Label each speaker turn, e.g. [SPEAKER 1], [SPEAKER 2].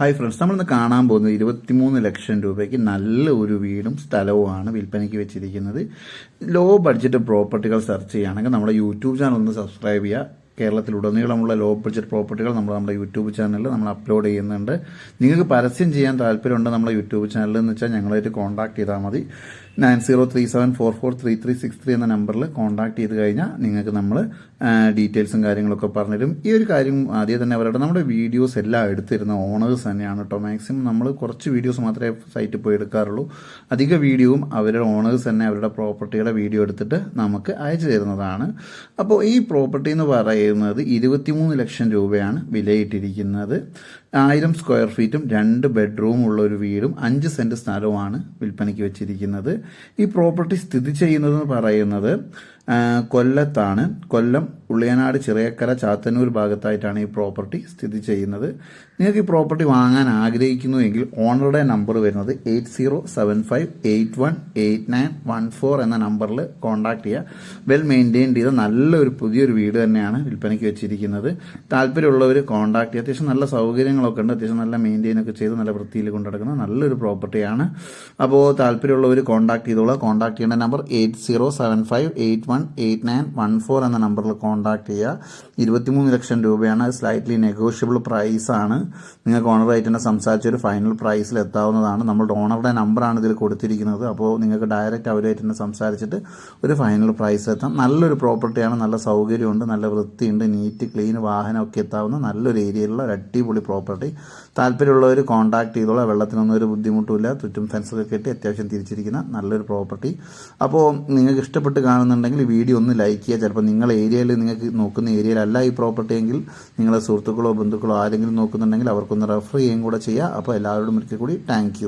[SPEAKER 1] Hi friends നമ്മളിന്ന് കാണാൻ പോകുന്നത് ഇരുപത്തിമൂന്ന് ലക്ഷം രൂപയ്ക്ക് നല്ല ഒരു വീടും സ്ഥലവുമാണ് വിൽപ്പനയ്ക്ക് വെച്ചിരിക്കുന്നത്. ലോ ബഡ്ജറ്റ് പ്രോപ്പർട്ടികൾ സെർച്ച് ചെയ്യുകയാണെങ്കിൽ നമ്മുടെ യൂട്യൂബ് ചാനൽ ഒന്ന് സബ്സ്ക്രൈബ് ചെയ്യുക. കേരളത്തിലുടനീളമുള്ള ലോ ബഡ്ജറ്റ് പ്രോപ്പർട്ടികൾ നമ്മൾ നമ്മുടെ യൂട്യൂബ് ചാനലിൽ നമ്മൾ അപ്ലോഡ് ചെയ്യുന്നുണ്ട്. നിങ്ങൾക്ക് പരസ്യം ചെയ്യാൻ താല്പര്യമുണ്ട് നമ്മുടെ യൂട്യൂബ് ചാനലിൽ എന്ന് വെച്ചാൽ ഞങ്ങളായിട്ട് കോൺടാക്ട് ചെയ്താൽ മതി. Nine zero three seven four four three three six three എന്ന നമ്പറിൽ കോൺടാക്ട് ചെയ്ത് കഴിഞ്ഞാൽ നിങ്ങൾക്ക് നമ്മൾ ഡീറ്റെയിൽസും കാര്യങ്ങളൊക്കെ പറഞ്ഞുതരും. ഈ ഒരു കാര്യം ആദ്യം തന്നെ അവരുടെ നമ്മുടെ വീഡിയോസ് എല്ലാം എടുത്തിരുന്ന ഓണേഴ്സ് തന്നെയാണ് കേട്ടോ മാക്സിമം നമ്മൾ കുറച്ച് വീഡിയോസ് മാത്രമേ സൈറ്റിൽ പോയി എടുക്കാറുള്ളൂ. അധിക വീഡിയോവും അവരുടെ ഓണേഴ്സ് തന്നെ അവരുടെ പ്രോപ്പർട്ടിയുടെ വീഡിയോ എടുത്തിട്ട് നമുക്ക് അയച്ചു തരുന്നതാണ്. അപ്പോൾ ഈ പ്രോപ്പർട്ടി എന്ന് പറയുന്നത് ഇരുപത്തിമൂന്ന് ലക്ഷം രൂപയാണ് വിലയിട്ടിരിക്കുന്നത്. ആയിരം സ്ക്വയർ ഫീറ്റും രണ്ട് ബെഡ്റൂം ഉള്ള ഒരു വീടും അഞ്ച് സെന്റ് സ്ഥലവുമാണ് വിൽപ്പനയ്ക്ക് വെച്ചിരിക്കുന്നത്. ഈ പ്രോപ്പർട്ടി സ്ഥിതി ചെയ്യുന്നതെന്ന് പറയുന്നത് കൊല്ലത്താണ്. കൊല്ലം ഉള്ളിയനാട് ചെറിയക്കര ചാത്തന്നൂർ ഭാഗത്തായിട്ടാണ് ഈ പ്രോപ്പർട്ടി സ്ഥിതി ചെയ്യുന്നത്. നിങ്ങൾക്ക് ഈ പ്രോപ്പർട്ടി വാങ്ങാൻ ആഗ്രഹിക്കുന്നുവെങ്കിൽ ഓണറുടെ നമ്പർ വരുന്നത് eight zero seven five eight one eight nine one four എന്ന നമ്പറിൽ കോൺടാക്ട് ചെയ്യുക. വെൽ മെയിന്റെയിൻ ചെയ്ത നല്ലൊരു പുതിയൊരു വീട് തന്നെയാണ് വിൽപ്പനയ്ക്ക് വെച്ചിരിക്കുന്നത്. താല്പര്യമുള്ളവർ കോൺടാക്ട് ചെയ്യുക. അത്യാവശ്യം നല്ല സൗകര്യങ്ങളൊക്കെ ഉണ്ട്. അത്യാവശ്യം നല്ല മെയിന്റെയിൻ ഒക്കെ ചെയ്ത് നല്ല വൃത്തിയിൽ കൊണ്ടുനടക്കുന്ന നല്ലൊരു പ്രോപ്പർട്ടിയാണ്. അപ്പോൾ താല്പര്യമുള്ളവർ കോൺടാക്ട് ചെയ്തോളാം. കോൺടാക്ട് ചെയ്യേണ്ട number eight zero seven five eight one eight nine one four എന്ന നമ്പറിൽ കോൺടാക്ട് ചെയ്യുക. ഇരുപത്തിമൂന്ന് ലക്ഷം രൂപയാണ്. സ്ലൈറ്റ്ലി നെഗോഷ്യബിൾ പ്രൈസ് ആണ്. നിങ്ങൾക്ക് ഓണറായിട്ട് തന്നെ സംസാരിച്ച ഒരു ഫൈനൽ പ്രൈസിൽ എത്താവുന്നതാണ്. നമ്മളുടെ ഓണറുടെ നമ്പറാണ് ഇതിൽ കൊടുത്തിരിക്കുന്നത്. അപ്പോൾ നിങ്ങൾക്ക് ഡയറക്റ്റ് അവരുമായിട്ട് തന്നെ സംസാരിച്ചിട്ട് ഒരു ഫൈനൽ പ്രൈസ് എത്താം. നല്ലൊരു പ്രോപ്പർട്ടിയാണ് നല്ല സൗകര്യമുണ്ട്. നല്ല വൃത്തിയുണ്ട്. നീറ്റ് ക്ലീൻ വാഹനമൊക്കെ എത്താവുന്ന നല്ലൊരു ഏരിയയിലുള്ള ഒരു അടിപൊളി പ്രോപ്പർട്ടി താല്പര്യമുള്ളവർ കോൺടാക്ട് ചെയ്തോളാം. വെള്ളത്തിനൊന്നും ഒരു ബുദ്ധിമുട്ടുമില്ല. ചുറ്റും ഫെൻസൊക്കെ കെട്ടി അത്യാവശ്യം തിരിച്ചിരിക്കുന്ന നല്ലൊരു പ്രോപ്പർട്ടി അപ്പോൾ നിങ്ങൾക്ക് ഇഷ്ടപ്പെട്ട് കാണുന്നുണ്ടെങ്കിൽ വീഡിയോ ഒന്ന് ലൈക്ക് ചെയ്യുക ചിലപ്പോൾ നിങ്ങളുടെ ഏരിയയിൽ നിങ്ങൾക്ക് നോക്കുന്ന ഏരിയയിലല്ല ഈ പ്രോപ്പർട്ടി എങ്കിൽ നിങ്ങളുടെ സുഹൃത്തുക്കളോ ബന്ധുക്കളോ ആരെങ്കിലും നോക്കുന്നുണ്ടെങ്കിൽ അവർക്കൊന്ന് റെഫർ ചെയ്യുകയും കൂടെ ചെയ്യുക അപ്പോൾ എല്ലാവരോടും ഒരിക്കൽ കൂടി താങ്ക്